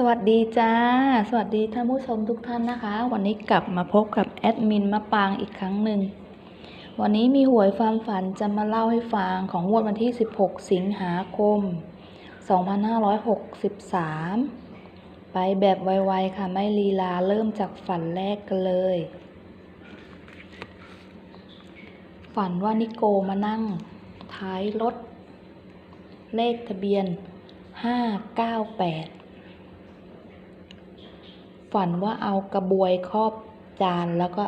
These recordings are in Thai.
สวัสดีจ้า สวัสดีท่านผู้ชมทุกท่านนะคะ วันนี้กลับมาพบกับแอดมินมะปางอีกครั้งหนึ่ง วันนี้มีหวยความฝันจะมาเล่าให้ฟังของงวดวันที่ 16 สิงหาคม 2563 ไปแบบไวๆค่ะไม่ลีลาเริ่มจากฝันแรกกันเลย ฝันว่านิโกมานั่ง ท้ายรถ เลขทะเบียน 598 ฝันว่าเอากระบวยครอบจานแล้วก็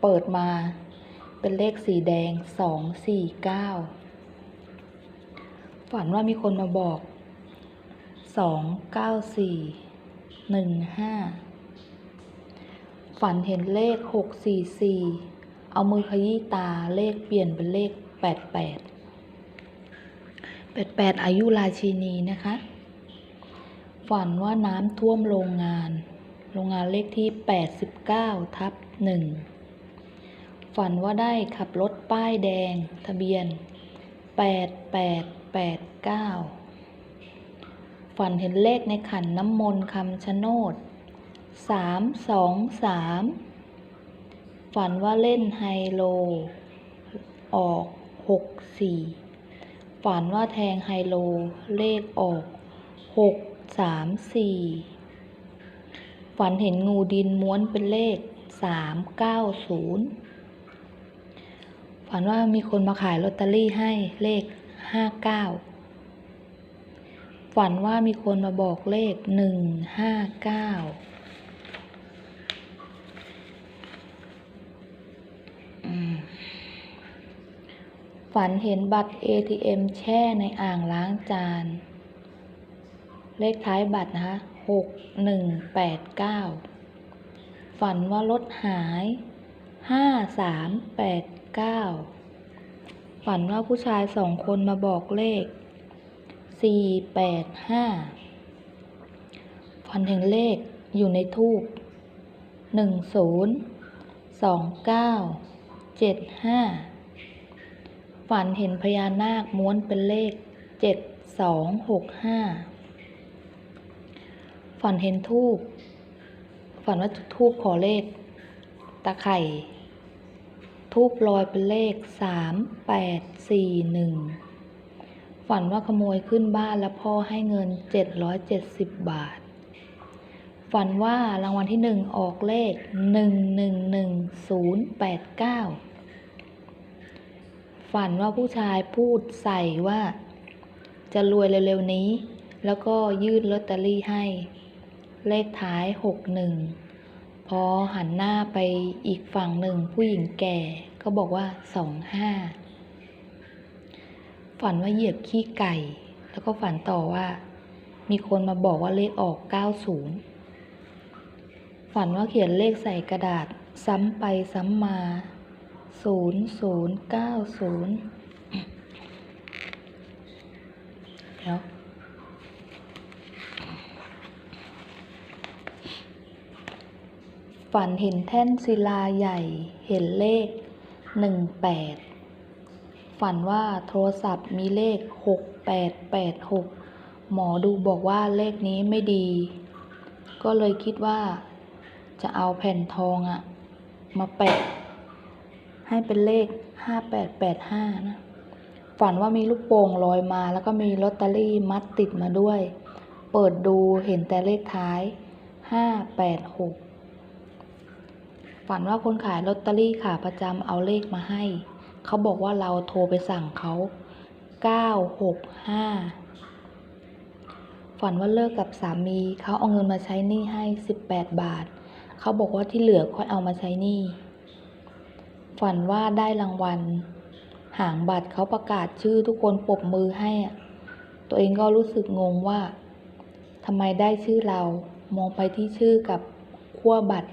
เปิดมาเป็นเลขสีแดงสองสี่เก้าฝันว่ามีคนมาบอกสองเก้าสี่หนึ่งห้าฝันเห็นเลขหกสี่สี่เอามือขยี้ตาเลขเปลี่ยนเป็นเลขแปดแปดแปดแปดอายุราชินีนะคะ ฝันว่าน้ำท่วมโรงงาน โรงงานเลขที่ 89 ทับหนึ่ง ฝันว่าได้ขับรถป้ายแดง ทะเบียน 8889 ฝันเห็นเลขในขันน้ำมนต์คำชะโนด 323 ฝันว่าเล่นไฮโล ออก 64 ฝันว่าแทงไฮโลเลขออก 6 สามสี่ฝันเห็นงูดินม้วนเป็นเลขสามเก้าศูนย์ฝันว่ามีคนมาขายลอตเตอรี่ให้เลขห้าเก้าฝันว่ามีคนมาบอกเลขหนึ่งห้าเก้าฝันเห็นบัตร ATM แช่ในอ่างล้างจาน เลขท้ายบัตรนะคะหกหนึ่งแปดเก้าฝันว่ารถหายห้าสามแปดเก้าฝันว่าผู้ชายสองคนมาบอกเลขสี่แปดห้าฝันเห็นเลขอยู่ในทูบหนึ่งศูนย์สองเก้าเจ็ดห้าฝันเห็นพญานาคม้วนเป็นเลขเจ็ดสองหกห้า ฝันเห็นทูบฝันว่าจุดทูบขอเลข ตะไข่ทูบลอยเป็นเลขสามแปดสี่หนึ่งฝันว่าขโมยขึ้นบ้านแล้วพ่อให้เงินเจ็ดร้อยเจ็ดสิบบาท ฝันว่ารางวัลที่หนึ่งออกเลขหนึ่งหนึ่งหนึ่งศูนย์แปดเก้าฝันว่าผู้ชายพูดใส่ว่า จะรวยเร็วๆนี้ แล้วก็ยื่นลอตเตอรี่ให้ เลขท้ายหกหนึ่งพอหันหน้าไปอีกฝั่งหนึ่งผู้หญิงแก่ก็บอกว่าสองห้าฝันว่าเหยียบขี้ไก่ แล้วก็ฝันต่อว่า มีคนมาบอกว่าเลขออกเก้าศูนย์ฝันว่าเขียนเลขใส่กระดาษซ้ำไปซ้ำมาศูนย์ศูนย์เก้าศูนย์เดี๋ยว ฝันเห็นแท่นศิลาใหญ่เห็นเลขหนึ่งแปดฝันว่าโทรศัพท์มีเลขหกแปดแปดหกหมอดูบอกว่าเลขนี้ไม่ดี ก็เลยคิดว่า จะเอาแผ่นทองอะมาแปะ ให้เป็นเลขห้าแปดแปดห้านะ ฝันว่ามีลูกโป่งลอยมา แล้วก็มีลอตเตอรี่มัดติดมาด้วย เปิดดูเห็นแต่เลขท้ายห้าแปดหก ฝันว่าคนขายลอตเตอรี่ขาประจำเอาเลขมาให้ เขาบอกว่าเราโทรไปสั่งเขาเก้าหกห้าฝันว่าเลิกกับสามี เขาเอาเงินมาใช้หนี้ให้สิบแปดบาท เขาบอกว่าที่เหลือค่อยเอามาใช้หนี้ ฝันว่าได้รางวัล หางบัตรเขาประกาศชื่อทุกคนปรบมือให้ ตัวเองก็รู้สึกงงว่าทำไมได้ชื่อเรา มองไปที่ชื่อกับขั้วบัตร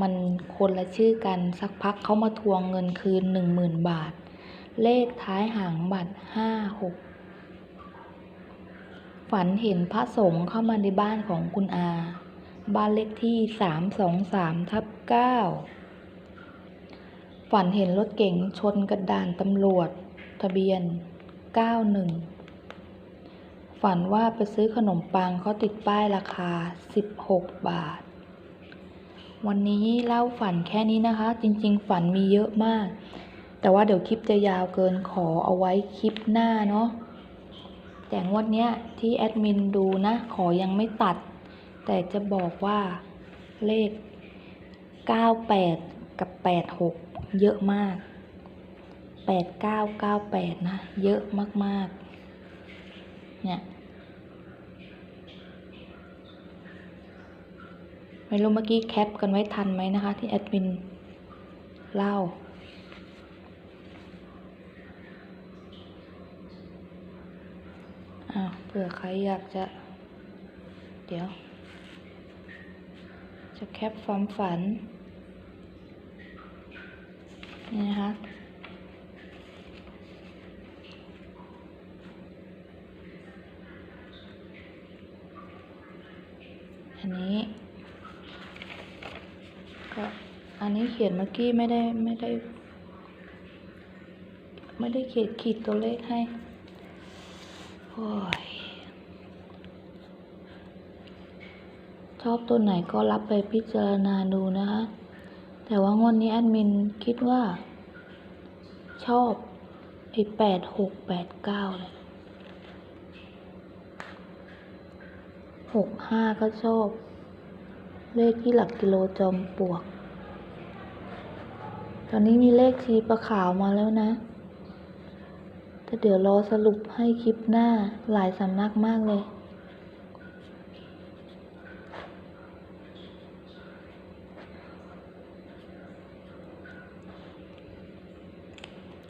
มันคนละชื่อกันสักพักเขามาทวงเงินคืนหนึ่งหมื่นบาท เลขท้ายหางบัตรห้าหกฝันเห็นพระสงฆ์เข้ามาในบ้านของคุณอา บ้านเลขที่สามสองสามทับเก้าฝันเห็นรถเก๋งชนกระดานตำรวจ ทะเบียน91ฝันว่าไปซื้อขนมปังเขาติดป้ายราคา16บาท วันนี้เล่าฝันแค่นี้นะคะ จริงๆ ฝันมีเยอะมาก แต่ว่าเดี๋ยวคลิปจะยาวเกินขอเอาไว้คลิปหน้าเนาะแต่งวดเนี้ยที่แอดมินดูนะ ขอยังไม่ตัด แต่จะบอกว่าเลข 98 กับ 86 เยอะมาก 8998 นะ เยอะมากๆ เนี่ย ไม่รู้เมื่อกี้แคปกันไว้ทันไหมนะคะ ที่แอดมินเล่าอ่าเผื่อใครอยากจะ เดี๋ยว จะแคปความฝัน นี่นะคะอันนี้ อันนี้เขียนเมื่อกี้ไม่ได้ไม่ได้ ไม่ได้เขียนขีดตัวเลขให้ โอ้ย ชอบตัวไหนก็รับไปพิจารณาดูนะคะ แต่ว่างวดนี้แอดมินคิดว่า ชอบไอ้แปดหกแปดเก้าเลยหกห้าก็ชอบ เลขที่หลักกิโลจอมปลวก ตอนนี้มีเลขชีประขาวมาแล้วนะ แต่เดี๋ยวรอสรุปให้คลิปหน้าหลายสำนักมากเลย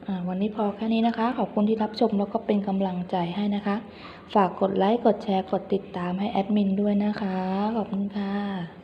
อ่าวันนี้พอแค่นี้นะคะ ขอบคุณที่รับชมแล้วก็เป็นกำลังใจให้นะคะ ฝากกดไลค์ กดแชร์ กดติดตามให้แอดมินด้วยนะคะ ขอบคุณค่ะ